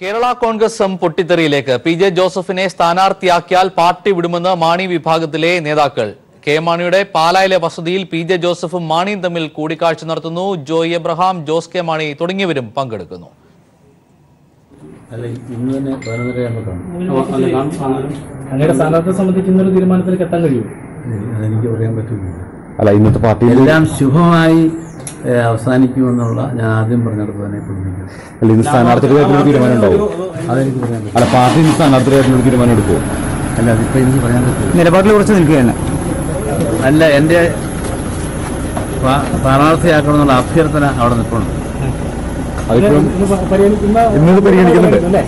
Kerala Congress M പൊട്ടിത്തെറിയിലേക്ക്. P J ജോസഫിനെ സ്ഥാനാർത്ഥിയാക്കിയാൽ പാർട്ടി വിടുമെന്ന് മാണി വിഭാഗത്തിലെ നേതാക്കൾ. കെ മാണിയുടെ പാലായിലെ വസതിയിൽ പി ജെ ജോസഫും മാണിയും തമ്മിൽ കൂടിക്കാഴ്ച നടത്തുന്നു. ജോയ് എബ്രഹാം ജോസ് കെ മാണി തുടങ്ങിയവരും പങ്കെടുക്കുന്നു. അങ്ങയുടെ സ്ഥാനാർത്ഥിയെ സംബന്ധിച്ച് ഇന്നൊരു തീരുമാനത്തിലേക്ക് എത്താൻ കഴിയും അല്ല ഇന്നത്തെ പാർട്ടി എല്ലാം ശുഭമായി അവസാനിക്കുമെന്നുള്ള ഞാൻ ആദ്യം പറഞ്ഞിടത്ത് തന്നെ പ്രതിനിധിക്കും അല്ല ഇന്ന് സ്ഥാനാർത്ഥിയുടെ കാര്യത്തിൽ തീരുമാനം ഉണ്ടാവും അതെനിക്ക് പറയാൻ പറ്റില്ല അല്ല പാർട്ടി ഇന്ന് സ്ഥാനാർത്ഥിയുടെ കാര്യത്തിൽ തീരുമാനം എടുക്കുമോ അല്ല അതിപ്പോൾ എനിക്ക് പറയാൻ പറ്റില്ല. നിലപാടിൽ കുറച്ച് നിൽക്കുകയാണ് അല്ല എന്റെ സ്ഥാനാർത്ഥിയാക്കണമെന്നുള്ള അഭ്യർത്ഥന അവിടെ നിൽപ്പുണ്ട്. ഇന്നത് പരിഗണിക്കുന്നുണ്ട്.